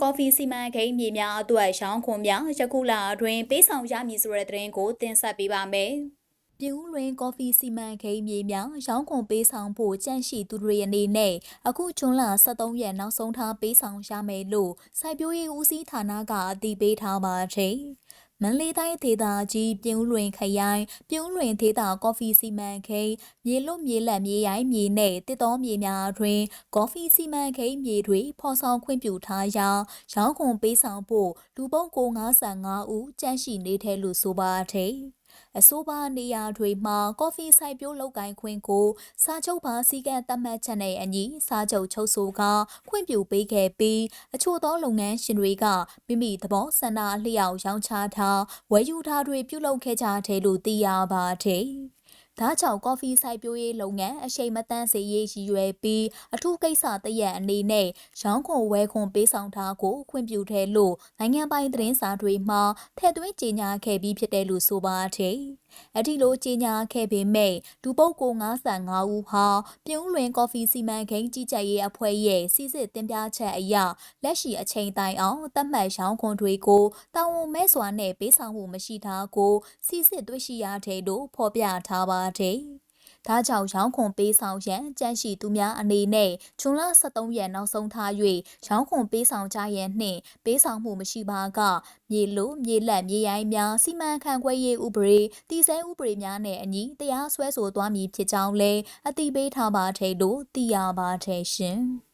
ကော်ဖီစီမံကိန်းမြေများအတွက်ရောင်းခွန်များယခုလအတွင်းပေးဆောင်ရမည်ဆိုတဲ့သတင်းကိုတင်ဆက်ပေးပါမယ်။ပြည်ဦးလွင်ကော်ဖီစီမံကိန်းမြေများရောင်းခွန်ပေးဆောင်ဖို့ကြန့်ရှိသူတွေအနေနဲ့အခုဇွန်လ23ရက်နောက်ဆုံးထားပေးဆောင်ရမယ်လို့စိုက်ပျိုးရေးဦးစီးဌာနကအတည်ပြုထားပါတယ်။ မန္တလေးတိုင်းဒေသကြီးပြည်ဦးလွင်ခရိုင်ပြည်ဦးလွင်ဒေသကော်ဖီစီမံကိန်းမြေလွတ်မြေလက်မြေရိုင်းမြေနဲ့တစ်တော်မြေများတွင်ကော်ဖီစီမံကိန်းမြေတွေဖော်ဆောင်ခွင့်ပြုထားရာရောင်းခွန်ပေးဆောင်ဖို့လူပုဂ္ဂိုလ်55ဦးကြန့်ရှိနေတယ်လို့ဆိုပါတယ်။ အဆိုပါနေရာတွေမှာကော်ဖီစိုက်ပျိုးလုပ်ကိုင်ခွင့်ကိုစာချုပ်ပါစည်းကမ်းသတ်မှတ်ချက်နဲ့အညီစာချုပ်ချုပ်ဆိုကခွင့်ပြုပေးခဲ့ပြီးအချို့သောလုပ်ငန်းရှင်တွေကမိမိသဘောဆန္ဒအလျောက်ရောင်းချထားဝယ်ယူထားတွေပြုလုပ်ခဲ့ကြတယ်လို့သိရပါတယ်။ ဒါကြောင့်ကော်ဖီစိုက်ပျိုးရေးလုပ်ငန်းအရှိန်မတန်းစေရေးရည်ရွယ်ပြီးအထူးကိစ္စတရက်အနေနဲ့ရောင်းခွန်ဝယ်ခွန်ပေးဆောင်ထားကိုခွင့်ပြုတယ်လို့နိုင်ငံပိုင်သတင်းစာတွေမှာထည့်သွင်းကြေညာခဲ့ပြီးဖြစ်တယ်လို့ဆိုပါတယ်။ အဒီလိုကြေညာခဲ့ပေမဲ့ဒူပုတ်ကို55ဦးဟာပြုံးလွင်ကော်ဖီစီမံကိန်းကြီးကြပ်ရေးအဖွဲ့ရဲ့စီစစ်တင်ပြချက်အရလက်ရှိအချိန်တိုင်အောင်သတ်မှတ်ရောင်းခွန်တွေကိုတာဝန်မဲ့စွာနဲ့ပေးဆောင်မှုမရှိတာကိုစီစစ်တွေ့ရှိရတဲ့လို့ဖော်ပြထားပါတယ်။ ဒါကြောင့်ရောင်းခွန်ပေးဆောင်ရန်ကြန့်ရှိသူများအနေနဲ့ဇွန်လ23ရက်နောက်ဆုံးထား၍ရောင်းခွန်ပေးဆောင်ကြရန်နှင့်ပေးဆောင်မှုမရှိပါကမြေလိုမြေလက်မြေရိုင်းများစီမံခန့်ခွဲရေးဥပဒေတည်ဆဲဥပဒေများနဲ့အညီတရားစွဲဆိုသွားမည်ဖြစ်ကြောင်းလည်းအသိပေးထားပါတဲ့လို့သိရပါတယ်ရှင်။